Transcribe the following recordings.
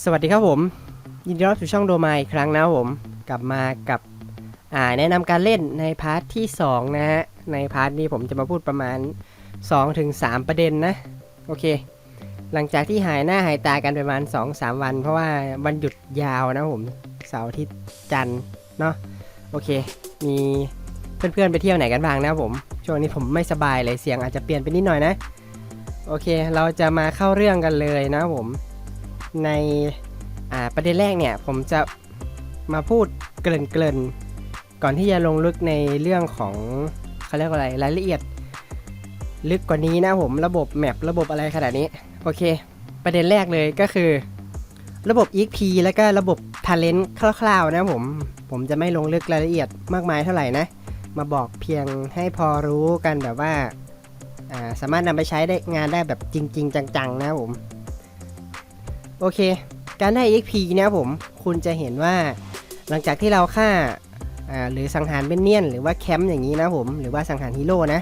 สวัสดีครับผม ยินดีต้อนรับสู่ช่องโดมายอีกครั้งนะผม กลับมากับอ่าแนะนำการเล่นในพาร์ทที่ 2 นะฮะ ในพาร์ทนี้ผมจะมาพูดประมาณ 2-3 ประเด็นนะ โอเค หลังจากที่หายหน้าหายตากันประมาณ 2-3 วัน เพราะว่าวันหยุดยาวนะผมเสาร์อาทิตย์จันทร์เนาะโอเค มีเพื่อนๆไปเที่ยวไหนกันบ้างนะผม ช่วงนี้ผมไม่สบายเลยเสียงอาจจะเปลี่ยนไปนิดหน่อยนะ โอเค เราจะมาเข้าเรื่องกันเลยนะผม ในประเด็นแรกเนี่ยผมจะมาพูดเกริ่นๆ ก่อนที่จะลงลึกในเรื่องของเขาเรียกว่าอะไรรายละเอียด ลึกกว่านี้นะผมระบบแมประบบอะไรขนาดนี้ โอเค ประเด็นแรกเลยก็คือ ระบบ EXP แล้วก็ระบบ Talent คร่าวๆนะผม ผมจะไม่ลงลึกรายละเอียดมากมายเท่าไหร่นะ มาบอกเพียงให้พอรู้กันแบบว่าาสามารถนำไปใช้ได้งานได้แบบจริง ๆ จังๆ นะผม โอเค การได้ EXP เนะครับผม คุณจะเห็นว่าหลังจากที่เราฆ่าหรือสังหารเบนเนียน หรือว่าแคมป์อย่างนี้นะผมหรือว่าสังหารฮีโร่นะ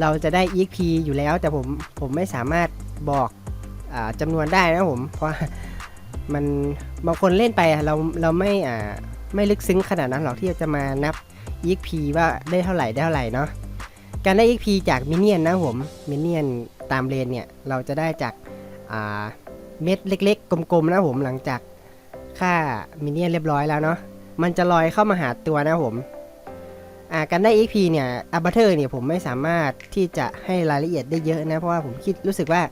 เราจะได้ EXP อยู่แล้วแต่ผมผมไม่สามารถบอกอจำนวนได้นะผม เพราะมันบางคนเล่นไปเราเราไม่ไม่ลึกซึ้งขนาดนั้นหรอกที่จะมานับ EXP ว่าได้เท่าไหร่ได้เท่าไหร่เนาะการได้ EXP จากมินเนี่ยนนะผมมินเนี่ยนตามเลนเนี่ยเราจะได้จากอ่า เม็ดเล็ก ๆ กลมๆนะผมหลังจากฆ่ามินเนี่ยนเรียบร้อยแล้วเนาะมันจะลอยเข้ามาหาตัวนะผมอ่าการได้ XP เนี่ยอับเทอร์เนี่ยผมไม่สามารถที่จะให้รายละเอียดได้เยอะนะ เพราะว่าผมคิดรู้สึกว่า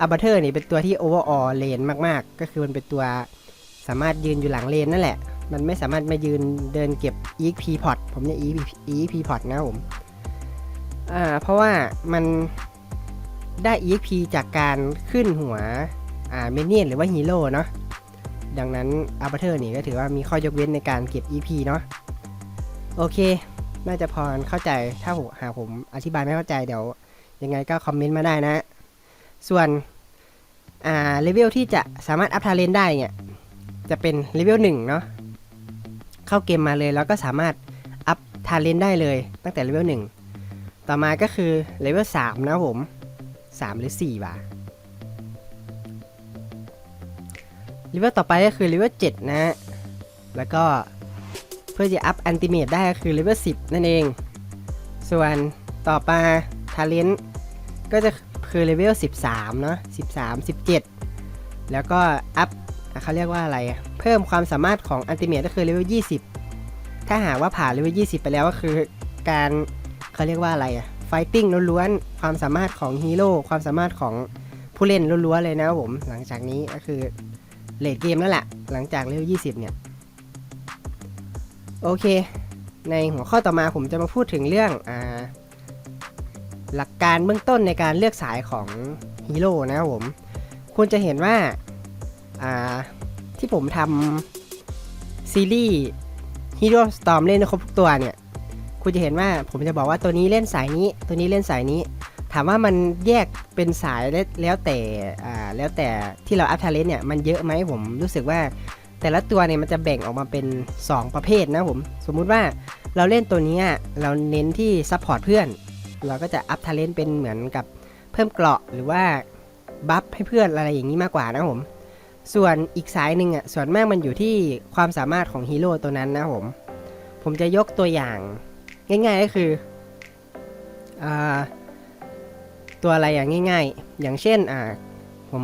อับเทอร์เนี่ยเป็นตัวที่โอเวอร์ออเลนมากๆ ก็คือมันเป็นตัวสามารถยืนอยู่หลังเลนนั่นแหละ มันไม่สามารถมายืนเดินเก็บ EXP pot ผมเนี่ย EXP pot นะผมอ่าเพราะว่ามันได้ EXP จากการขึ้นหัว อ่าเมเนียนหรือว่าฮีโร่เนาะดังนั้นอัลเบเทอร์นี่ก็ถือว่ามีข้อยกเว้นในการเก็บ EP เนาะโอเค น่าจะพอเข้าใจถ้าผมหากผมอธิบายไม่เข้าใจเดี๋ยว ยังไงก็คอมเมนต์มาได้นะ ส่วนอ่าเลเวลที่จะสามารถอัพทาเลนได้เนี่ย จะเป็นเลเวลหนึ่งเนาะเข้าเกมมาเลยแล้วก็สามารถอัพทาเลนได้เลยตั้งแต่เลเวลหนึ่งต่อมาก็คือเลเวลสามนะผมสามหรือสี่ว่ะ เลเวลต่อไปก็คือเลเวล7นะฮะ แล้วก็เพื่อจะอัพอันติเมตได้ก็คือเลเวล10 นั่นเอง ส่วนต่อมาทาเลนก็จะคือเลเวล13 เนาะ13 17 แล้วก็อัพเขาเรียกว่าอะไร เพิ่มความสามารถของอันติเมตก็คือเลเวล20 ถ้าหากว่าผ่านเลเวล20 ไปแล้วก็คือการเขาเรียกว่าอะไรอะไฟติ้งล้วนๆ ความสามารถของฮีโร่ ความสามารถของผู้เล่นล้วนๆเลยนะผม หลังจากนี้ก็คือ เลดเกมแล้วแหละ หลังจากเลเวล20 เนี่ย โอเค ในหัวข้อต่อมาผมจะมาพูดถึงเรื่องอหลักการเบื้องต้นในการเลือกสายของฮีโร่นะครับผม คุณจะเห็นว่าาที่ผมทำซีรีส์ฮีโร่สตอมเล่นครบทุกตัวเนี่ย คุณจะเห็นว่าผมจะบอกว่าตัวนี้เล่นสายนี้ ตัวนี้เล่นสายนี้ามว่ามันแยกเป็นสายแล้วแต่แล้วแต่ที่เราอัพทาเลนเนี่ยมันเยอะไหมผมรู้สึกว่าแต่ละตัวเนี่ยมันจะแบ่งออกมาเป็น 2 ประเภทนะผมสมมุติว่าเราเล่นตัวนี้เราเน้นที่ซัพพอร์ตเพื่อน เราก็จะอัพทาเลนเป็นเหมือนกับเพิ่มเกราะหรือว่าบัฟให้เพื่อนอะไรอย่างนี้มากกว่านะผมส่วนอีกสายหนึ่งอะส่วนมากมันอยู่ที่ความสามารถของฮีโร่ตัวนั้นนะผมผมจะยกตัวอย่างง่ายๆก็คืออ่า ตัวอะไรอย่างง่าย ๆ อย่างเช่นอ่าผม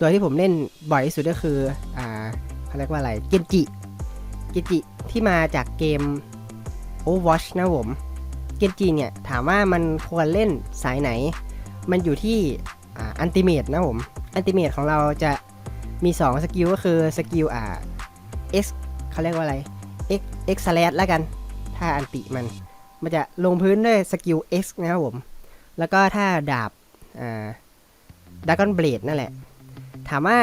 ตัวที่ผมเล่นบ่อยที่สุดก็คืออ่าเขาเรียกว่าอะไรเกนจิเกนจิที่มาจากเกม Overwatch นะผมเกนจิเนี่ยถามว่ามันควรเล่นสายไหน มันอยู่ที่อ่าอันติเมตนะผมอันติเมตของเราจะมี 2 สกิลก็คือสกิลอ่า X เขาเรียกว่าอะไร X X slash แล้วกัน ถ้าอันติมัน มันจะลงพื้นด้วยสกิล X นะครับผม แล้วก็ถ้าดาบดากอนเบลดนั่นแหละ ถามว่า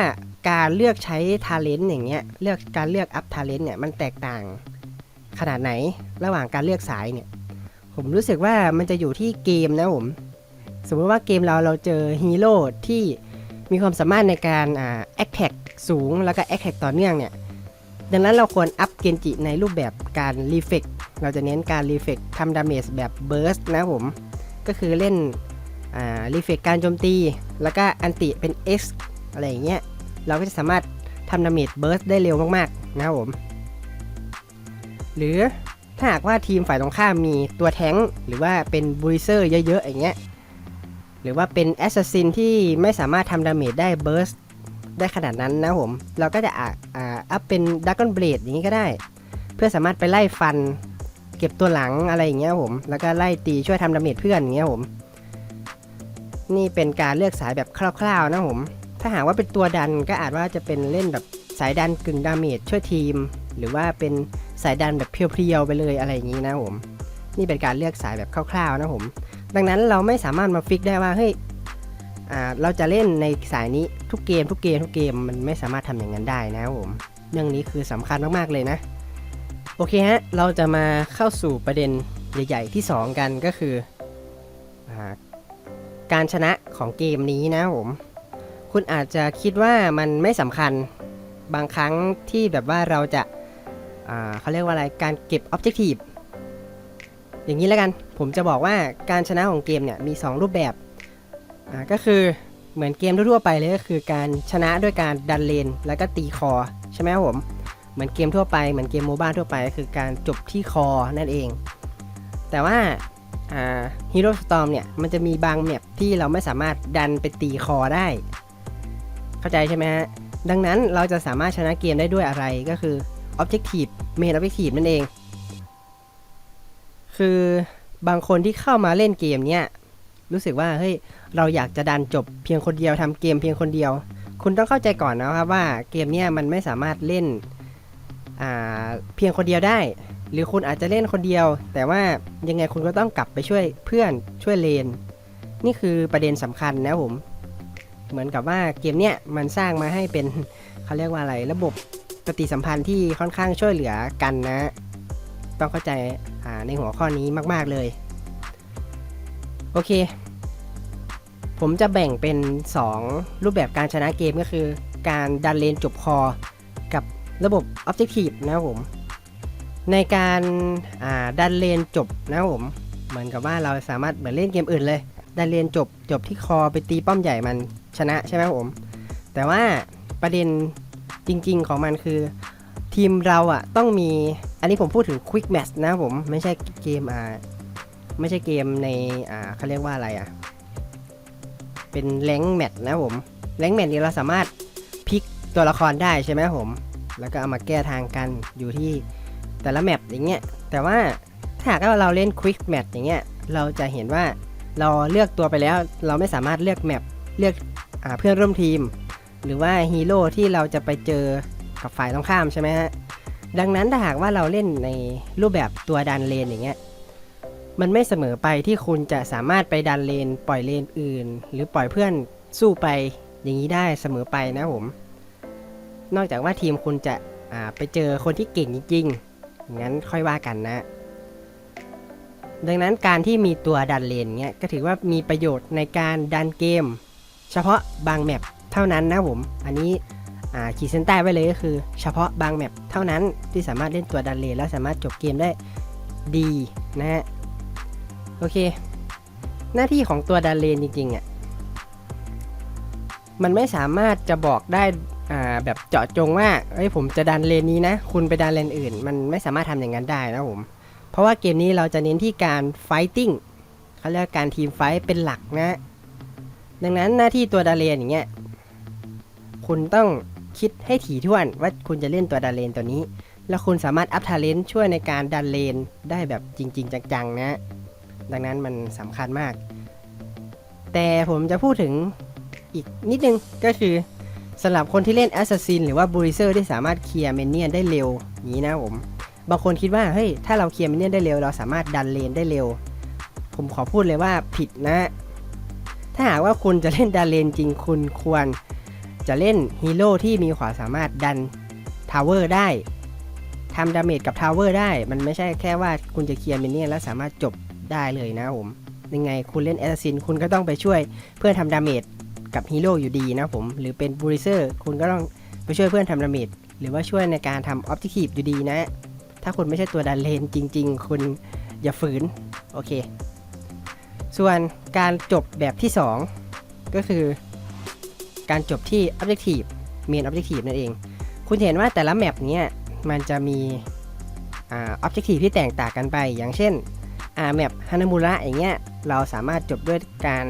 การเลือกใช้ทาเลนต์อย่างเงี้ยเลือกการเลือกอัพทาเลนต์เนี่ยมันแตกต่างขนาดไหนระหว่างการเลือกสายเนี่ย ผมรู้สึกว่ามันจะอยู่ที่เกมนะผม สมมติว่าเกมเราเราเจอฮีโร่ที่มีความสามารถในการแอคแท็กสูงแล้วก็แอคแท็กต่อเนื่องเนี่ย ดังนั้นเราควรอัพเกนจิในรูปแบบการรีเฟกเราจะเน้นการรีเฟกทำดาเมจแบบเบิร์สนะผม ก็คือเล่นรีเฟกการโจมตี แล้วก็อันติเป็น X อะไรอย่างเงี้ย เราก็จะสามารถทำดาเมจเบิร์สได้เร็วมากๆ นะครับผม หรือถ้าหากว่าทีมฝ่ายตรงข้ามมีตัวแท้งหรือว่าเป็นบูริเซอร์เยอะๆ อย่างเงี้ย หรือว่าเป็นแอสซัสซินที่ไม่สามารถทำดาเมจได้เบิร์สได้ขนาดนั้นนะผม เราก็จะอ่าอ่าอัพเป็นดักกอนเบลดอย่างนี้ก็ได้ เพื่อสามารถไปไล่ฟัน เก็บตัวหลังอะไรอย่างเงี้ยผม แล้วก็ไล่ตีช่วยทำดาเมจเพื่อนอย่างเงี้ยผม นี่เป็นการเลือกสายแบบคร่าวๆนะผม ถ้าหากว่าเป็นตัวดันก็อาจว่าจะเป็นเล่นแบบสายดันกึ่งดาเมจช่วยทีม หรือว่าเป็นสายดันแบบเพียวๆไปเลยอะไรอย่างนี้นะผม นี่เป็นการเลือกสายแบบคร่าวๆนะผม ดังนั้นเราไม่สามารถมาฟิกได้ว่าเฮ้ยเราจะเล่นในสายนี้ทุกเกม ทุกเกม ทุกเกมมันไม่สามารถทำอย่างนั้นได้นะครับผม เรื่องนี้คือสำคัญมากๆเลยนะ โอเคฮะ เราจะมาเข้าสู่ประเด็นใหญ่ ๆ ที่ 2 กันก็คืออการชนะของเกมนี้นะผม คุณอาจจะคิดว่ามันไม่สำคัญบางครั้งที่แบบว่าเราจะาเขาเรียกว่าอะไร การเก็บ Objective อย่างนี้แล้วกัน ผมจะบอกว่าการชนะของเกมเนี่ยมี 2 รูปแบบก็คือเหมือนเกมทั่วๆไปเลยก็คือการชนะด้วยการดันเลน แล้วก็ตีคอใช่ไหมครับผม เหมือนเกมทั่วไปเหมือนเกมโมบ้าทั่วไปก็คือการจบที่คอนั่นเอง แต่ว่าฮีโร่สตอมเนี่ยมันจะมีบางแมปที่เราไม่สามารถดันไปตีคอได้ เข้าใจใช่ไหมฮะ ดังนั้นเราจะสามารถชนะเกมได้ด้วยอะไรก็คือ Objective Main Objective นั่นเอง คือบางคนที่เข้ามาเล่นเกมเนี้ยรู้สึกว่าเฮ้ยเราอยากจะดันจบเพียงคนเดียวทำเกมเพียงคนเดียว คุณต้องเข้าใจก่อนนะครับว่าเกมเนี้ยมันไม่สามารถเล่น เพียงคนเดียวได้ หรือคุณอาจจะเล่นคนเดียว แต่ว่ายังไงคุณก็ต้องกลับไปช่วยเพื่อนช่วยเลน นี่คือประเด็นสำคัญนะผม เหมือนกับว่าเกมเนี้ยมันสร้างมาให้เป็นเขาเรียกว่าอะไรระบบปฏิสัมพันธ์ที่ค่อนข้างช่วยเหลือกันนะ ต้องเข้าใจาในหัวข้อนี้มาก ๆ เลย โอเค ผมจะแบ่งเป็น 2 รูปแบบการชนะเกมก็คือ การดันเลนจบคอ ระบบ Objective นะครับผม ในการาดันเลนจบนะครับผม เหมือนกับว่าเราสามารถเหมือนเล่นเกมอื่นเลย ดันเลนจบจบที่คอไปตีป้อมใหญ่มันชนะใช่ไหมครับผม แต่ว่าประเด็นจริง ๆ ของมันคือ ทีมเราอะต้องมี อันนี้ผมพูดถึง Quick Match นะครับผม ไม่ใช่เกมอ่าไม่ใช่เกมในอ่าเขาเรียกว่าอะไรอะเป็นแรงแมทนะครับผมแรงแมทนี้เราสามารถพลิกตัวละครได้ใช่ไหมครับผม แล้วก็เอามาแก้ทางกันอยู่ที่แต่ละแมปอย่างเงี้ยแต่ว่าถ้าหากว่าเราเล่น Quick Match อย่างเงี้ยเราจะเห็นว่าเราเลือกตัวไปแล้ว เราไม่สามารถเลือกแมปเลือกอเพื่อนร่วมทีม หรือว่าฮีโร่ที่เราจะไปเจอกับฝ่ายตรงข้ามใช่ไหมฮะดังนั้นถ้าหากว่าเราเล่นในรูปแบบตัวดันเลนอย่างเงี้ยมันไม่เสมอไปที่คุณจะสามารถไปดันเลน ปล่อยเลนอื่น หรือปล่อยเพื่อนสู้ไปอย่างนี้ได้เสมอไปนะผม นอกจากว่าทีมคุณจะไปเจอคนที่เก่งจริงๆงั้นค่อยว่ากันนะ ดังนั้นการที่มีตัวดันเลนเงี้ยก็ถือว่ามีประโยชน์ในการดันเกม เฉพาะบางแมปเท่านั้นนะผม อันนี้ขีดเส้นใต้ไว้เลยก็คือ เฉพาะบางแมปเท่านั้นที่สามารถเล่นตัวดันเลนแล้วสามารถจบเกมได้ดีนะฮะโอเค หน้าที่ของตัวดันเลนจริงๆอะมันไม่สามารถจะบอกได้ อ่าแบบเจาะจงว่าเอ้ยผมจะดันเลนนี้นะ คุณไปดันเลนอื่น มันไม่สามารถทำอย่างนั้นได้นะผม เพราะว่าเกมนี้เราจะเน้นที่การไฟติ้งเขาเรียกการทีมไฟท์เป็นหลักนะ ดังนั้นหน้าที่ตัวดันเลนอย่างเงี้ยคุณต้องคิดให้ถี่ถ้วนว่าคุณจะเล่นตัวดันเลนตัวนี้ แล้วคุณสามารถอัพทาเลนช่วยในการดันเลนได้แบบจริง ๆ จังๆนะ ดังนั้นมันสำคัญมาก แต่ผมจะพูดถึงอีกนิดนึงก็คือ สำหรับคนที่เล่น Assassin หรือว่า b u r i s e r ที่สามารถเคลียร์เมนเนียนได้เร็วอย่างนี้นะผม บางคนคิดว่าเฮ้ยถ้าเราเคลียร์เมนเนียนได้เร็ว เราสามารถดันเลนได้เร็ว ผมขอพูดเลยว่าผิดนะ ถ้าหากว่าคุณจะเล่นดันเลนจริงคุณควร จะเล่นฮีโร่ที่มีความสามารถดันทาวเวอร์ได้ทำดาเมจกับทาวเวอร์ได้ มันไม่ใช่แค่ว่าคุณจะเคลียร์เมนเนียนแล้วสามารถจบได้เลยนะผมยังไงคุณเล่นแอสซินคุณก็ต้องไปช่วยเพื่อทำดาเมจ กับฮีโร่อยู่ดีนะผม หรือเป็นบูริเซอร์คุณก็ต้องไปช่วยเพื่อนทำดาเมจหรือว่าช่วยในการทำออบจกตีฟอยู่ดีนะ ถ้าคุณไม่ใช่ตัวดันเลนจริง ๆ คุณอย่าฝืน โอเค ส่วนการจบแบบที่ 2 ก็คือการจบที่ Objective Main Objective นั่นเอง คุณเห็นว่าแต่ละแมปเนี้ยมันจะมีออบเจกตีที่แตกต่างกันไป อย่างเช่นแมปฮานามุระอย่างเงี้ยเราสามารถจบด้วยการ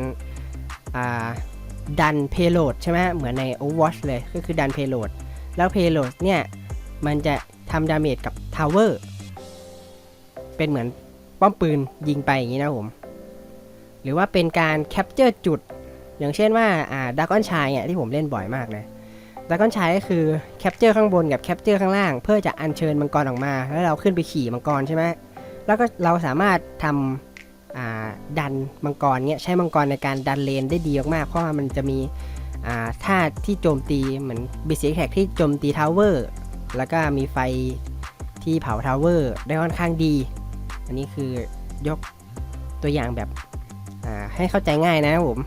ดันเพโลดใช่ไหมเหมือนใน Overwatch เลยก็คือดันเพโลดแล้วเพโลดเนี่ย มันจะทำดาเมจกับทาวเวอร์เป็นเหมือนป้อมปืนยิงไปอย่างนี้นะผม หรือว่าเป็นการแคปเจอร์จุด อย่างเช่นว่าอ่าดากอนชายเนี่ยที่ผมเล่นบ่อยมากเลยดากอนชายก็คือแคปเจอร์ข้างบนกับแคปเจอร์ข้างล่าง เพื่อจะอัญเชิญมังกรออกมา แล้วเราขึ้นไปขี่มังกรใช่ไหมแล้วก็เราสามารถทำอ่า ดันมังกรเนี่ยใช้มังกรในการดันเลนได้ดีมากๆเพราะว่ามันจะมีท่าที่โจมตีเหมือนบิสิแท็กที่โจมตีทาวเวอร์แล้วก็มีไฟที่เผาทาวเวอร์ได้ค่อนข้างดี อันนี้คือยกตัวอย่างแบบให้เข้าใจง่ายนะครับผม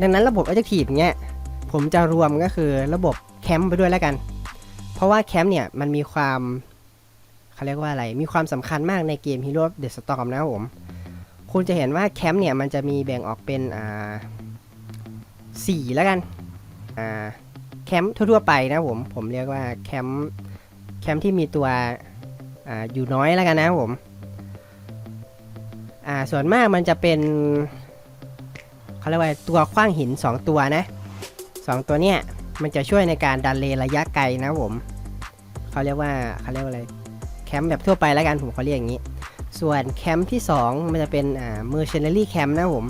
ดังนั้นระบบ Adjective เนี้ยผมจะรวมก็คือระบบแคมป์ไปด้วยแล้วกัน เพราะว่าแคมป์เนี่ยมันมีความ เขาเรียกว่าอะไร มีความสำคัญมากในเกม Hero of the Storm นะครับผม คุณจะเห็นว่าแคมป์เนี่ยมันจะมีแบ่งออกเป็นอ่าสี่แล้วกันอ่าแคมป์ทั่วๆไปนะผม ผมเรียกว่าแคมป์แคมป์ที่มีตัวอ่าอยู่น้อยแล้วกันนะผมอ่าส่วนมากมันจะเป็นเขาเรียกว่าตัวขว้างหิน 2 ตัวนะสองตัวเนี้ยมันจะช่วยในการดันเลระยะไกลนะผมเขาเรียกว่าเขาเรียกว่าอะไร แคมป์แบบทั่วไปแล้วกันผมเขาเรียกอย่างนี้ ส่วนแคมป์ที่ 2 มันจะเป็นอ่า mercenary camp นะผม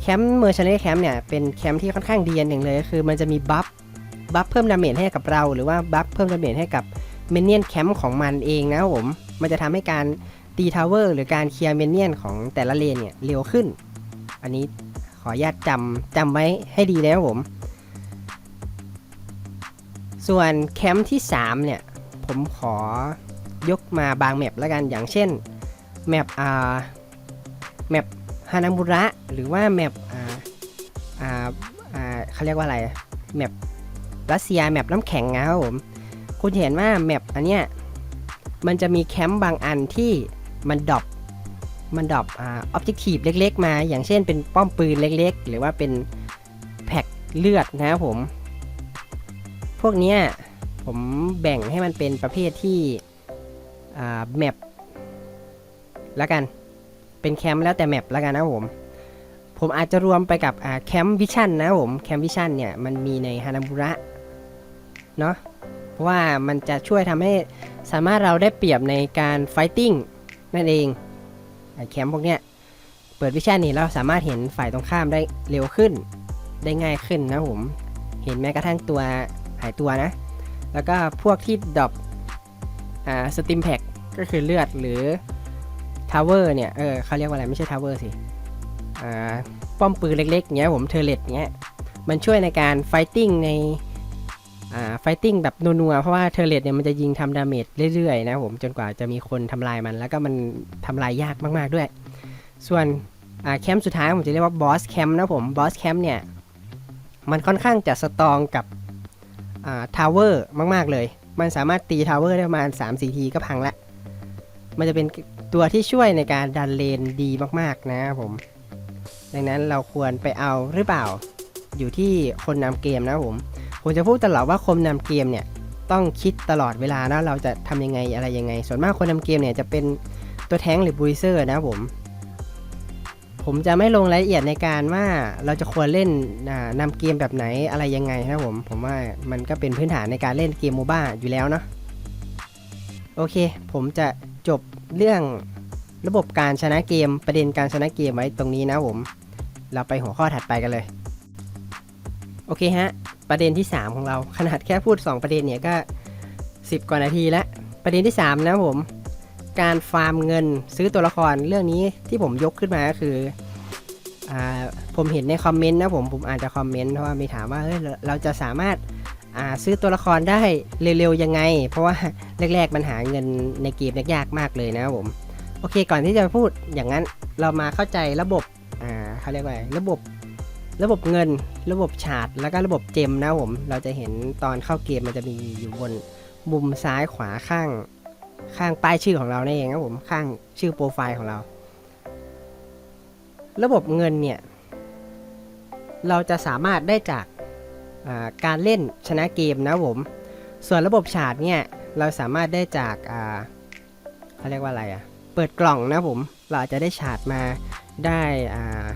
แคมป์ mercenary camp เนี่ยเป็นแคมป์ที่ค่อนข้างดีอันหนึ่งเลยคือมันจะมีบัฟบัฟเพิ่มดาเมจให้กับเรา หรือว่าบัฟเพิ่มดาเมจให้กับเมนเนียนแคมป์ของมันเองนะผมมันจะทำให้การตีทาวเวอร์หรือการเคลียร์เมนเนียนของแต่ละเลนเนี่ยเร็วขึ้น อันนี้ขออนุญาตจำจำไว้ให้ดีนะครับผม ส่วนแคมป์ที่ 3 เนี่ย ผมขอ ยกมาบางแมปแล้วกันอย่างเช่นแมปอ่าแมปฮานามุระหรือว่าแมปอ่าอ่าอ่าเขาเรียกว่าอะไรแมปรัสเซียแมปน้ำแข็งนะครับผมคุณเห็นว่าแมปอันเนี้ยมันจะมีแคมป์บางอันที่มันดรอปมันดรอปอ่าออบเจกตีฟเล็ก ๆ มาอย่างเช่นเป็นป้อมปืนเล็ก ๆ หรือว่าเป็นแพ็คเลือดนะครับผม พวกเนี้ยผมแบ่งให้มันเป็นประเภทที่ แมปแล้วกัน เป็นแคมป์แล้วแต่แมปแล้วกันนะผม ผมอาจจะรวมไปกับอ่าแคมป์วิชั่นนะผม แคมป์วิชั่นเนี่ยมันมีในฮานาบุระเนาะ เพราะว่ามันจะช่วยทำให้สามารถเราได้เปรียบในการไฟติ้งนั่นเองไอแคมป์พวกเนี้ย เปิดวิชั่นนี่เราสามารถเห็นฝ่ายตรงข้ามได้เร็วขึ้น ได้ง่ายขึ้นนะผม เห็นแม้กระทั่งตัวหายตัวนะ แล้วก็พวกที่ดรอป อ่าสติมแพ็กก็คือเลือดหรือทาวเวอร์เนี่ย เออเขาเรียกว่าอะไรไม่ใช่ทาวเวอร์สิ อ่า ป้อมปืนเล็กๆเงี้ยผมเทเลตเงี้ย มันช่วยในการไฟติ้งใน อ่า ไฟติ้งแบบนัวๆ เพราะว่าเทเลตเนี่ยมันจะยิงทำดาเมจเรื่อยๆ นะผม จนกว่าจะมีคนทำลายมัน แล้วก็มันทำลายยากมากๆด้วย ส่วน อ่า แคมป์สุดท้ายผมจะเรียกว่าบอสแคมป์นะผม บอสแคมป์เนี่ย มันค่อนข้างจะสตรองกับ อ่า ทาวเวอร์มากๆเลย มันสามารถตีทาวเวอร์ได้ประมาณ 3-4 ทีก็พังละ มันจะเป็นตัวที่ช่วยในการดันเลนดีมากๆนะครับผม ดังนั้นเราควรไปเอาหรือเปล่า อยู่ที่คนนำเกมนะผม ผมจะพูดตลอดว่าคนนำเกมเนี่ยต้องคิดตลอดเวลานะเราจะทำยังไงอะไรยังไง ส่วนมากคนนำเกมเนี่ยจะเป็นตัวแท้งหรือบูริเซอร์นะผม ผมจะไม่ลงรายละเอียดในการว่าเราจะควรเล่นอ่านำเกมแบบไหนอะไรยังไงนะผมผมว่ามันก็เป็นพื้นฐานในการเล่นเกมโมบ้าอยู่แล้วเนาะโอเค ผมจะจบเรื่องระบบการชนะเกมประเด็นการชนะเกมไว้ตรงนี้นะผม เราไปหัวข้อถัดไปกันเลย โอเคฮะ ประเด็นที่ 3 ของเราขนาดแค่พูด 2 ประเด็นเนี่ยก็ 10 กว่านาทีแล้วประเด็นที่ 3 นะผม การฟาร์มเงินซื้อตัวละครเรื่องนี้ที่ผมยกขึ้นมาก็คืออ่าผมเห็นในคอมเมนต์นะผมผมอาจจะคอมเมนต์เพราะว่ามีถามว่าเฮ้ยเราจะสามารถอ่าซื้อตัวละครได้เร็วๆยังไง เพราะว่าแรกๆมันหาเงินในเกมยากมากเลยนะครับผมโอเคก่อนที่จะพูดอย่างนั้นเรามาเข้าใจระบบอ่าเขาเรียกว่าอะไรระบบระบบเงิน ระบบฉาดแล้วก็ระบบเจมนะผม เราจะเห็นตอนเข้าเกมมันจะมีอยู่บนมุมซ้ายขวาข้าง ข้างป้ายชื่อของเรานี่เองครับผมข้างชื่อโปรไฟล์ของเรา ระบบเงินเนี่ย เราจะสามารถได้จากาการเล่นชนะเกมนะผม ส่วนระบบฉาดเนี่ยเราสามารถได้จากอ่าเขาเรียกว่าอะไรอะ่ะเปิดกล่องนะผมเราอาจจะได้ฉาดมาได้อ่า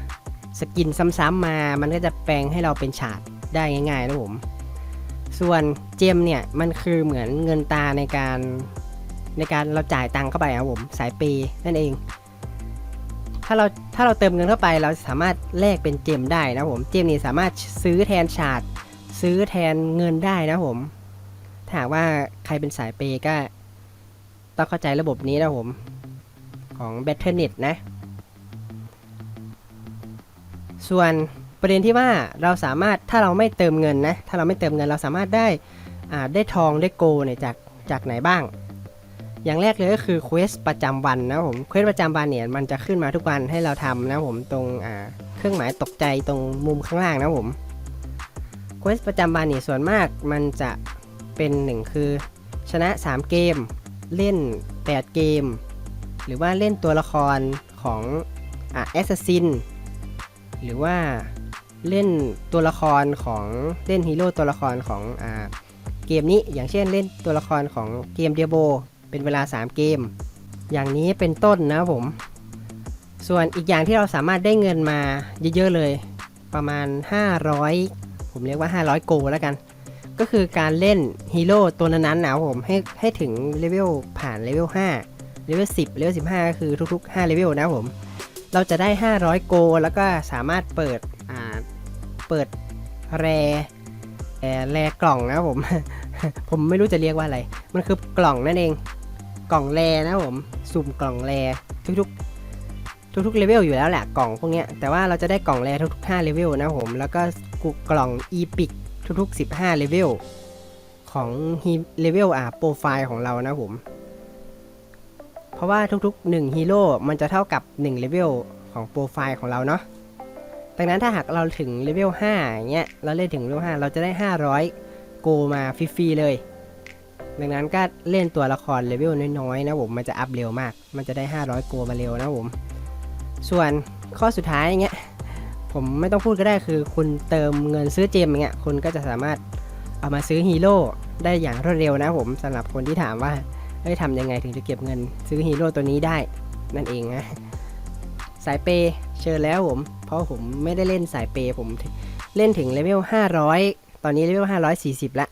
สกินซ้ำๆมา มันก็จะแปลงให้เราเป็นฉาดได้ง่ายๆนะผม ส่วนเจมเนี่ยมันคือเหมือนเงินตาในการ ในการเราจ่ายตังค์เข้าไปครับผมสายปย์นั่นเอง ถ้าเราถ้าเราเติมเงินเข้าไปเราสามารถแลกเป็นเจมได้นะผมเจมนี่สามารถซื้อแทนฉาดซื้อแทนเงินได้นะผมถ้าหากว่าใครเป็นสายเปย์ก็ต้องเข้าใจระบบนี้นะผมของ b a t t l e n e t นะ ส่วนประเด็นที่ว่าเราสามารถถ้าเราไม่เติมเงินนะ ถ้าเราไม่เติมเงินเราสามารถได้อ่าได้ทองได้โกเนี่ยจากจากไหนบ้าง อย่างแรกเลยก็คือเควสประจำวันนะผมเควสประจำวันเนี่ยมันจะขึ้นมาทุกวันให้เราทำนะผมตรงอ่าเครื่องหมายตกใจตรงมุมข้างล่างนะผมเควสประจำวันนี่ส่วนมากมันจะเป็นหนึ่งคือ ชนะ 3 เกม เล่น 8 เกม หรือว่าเล่นตัวละครของอะแอสซัสซินหรือว่าเล่นตัวละครของเล่นฮีโร่ตัวละครของอ่าเกมนี้อย่างเช่นเล่นตัวละครของเกมเดียโบ เป็นเวลา 3 เกม อย่างนี้เป็นต้นนะผม ส่วนอีกอย่างที่เราสามารถได้เงินมาเยอะๆเลย ประมาณ 500 ผมเรียกว่า 500 โกแล้วกัน ก็คือการเล่นฮีโร่ตัวนั้นๆนะผมให้ให้ถึงเลเวลผ่านเลเวล5เลเวล10เลเวล15 ก็คือทุกๆ 5 เลเวลนะผม เราจะได้ 500 โก แล้วก็สามารถเปิดอ่าเปิดแรแรแรกล่องนะผม ผมไม่รู้จะเรียกว่าอะไร มันคือกล่องนั่นเอง กล่องแรนะผมสุ่มกล่องแรทุกๆ ทุกๆเลเวลอยู่แล้วแหละกล่องพวกเนี้ยแต่ว่าเราจะได้กล่องแรทุกๆ5เลเวลนะผมแล้วก็กล่องอีพิกทุกๆ 15เลเวลของเลเวลอะโปรไฟล์ของเรานะผมเพราะว่าทุกๆ1ฮีโร่มันจะเท่ากับ1เลเวลของโปรไฟล์ของเราเนาะดังนั้นถ้าหากเราถึงเลเวล5อย่างเงี้ยเราเล่นถึงเลเวล5เราจะได้ 500 โกมาฟรีๆเลย ดังนั้นก็เล่นตัวละครเลเวลน้อยๆนะผมมันจะอัพเร็วมาก มันจะได้ 500โกมาเร็วนะผม ส่วนข้อสุดท้ายอย่างเงี้ยผมไม่ต้องพูดก็ได้คือคุณเติมเงินซื้อเจมอย่างเงี้ยคุณก็จะสามารถเอามาซื้อฮีโร่ได้อย่างรวดเร็วนะผมสำหรับคนที่ถามว่าเอ้ทำยังไงถึงจะเก็บเงินซื้อฮีโร่ตัวนี้ได้นั่นเองนะสายเปย์เชิญแล้วผม เพราะผมไม่ได้เล่นสายเปย์ผมเล่นถึงเลเวล500 ตอนนี้เลเวล540ละ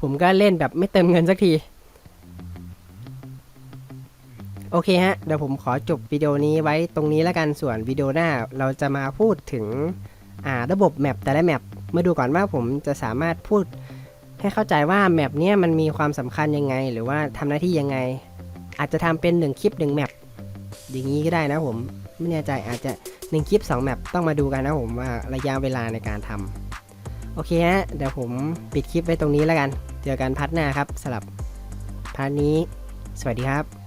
ผมก็เล่นแบบไม่เติมเงินสักที โอเคฮะ เดี๋ยวผมขอจบวิดีโอนี้ไว้ตรงนี้แล้วกันส่วนวิดีโอหน้าเราจะมาพูดถึงอ่าระบบแมปแต่ละแมปมาดูก่อนว่าผมจะสามารถพูดให้เข้าใจว่าแมปเนี้ยมันมีความสำคัญยังไง หรือว่าทำหน้าที่ยังไง อาจจะทำเป็น1คลิป1แมปอย่างนี้ก็ได้นะผมไม่แน่ใจอาจจะ1คลิป2แมปต้องมาดูกันนะผมว่าระยะเวลาในการทำโอเคฮะเดี๋ยวผมปิดคลิปไว้ตรงนี้แล้วกัน เจอกันพัทหน้าครับสำหรับพาร์ทนี้ สวัสดีครับ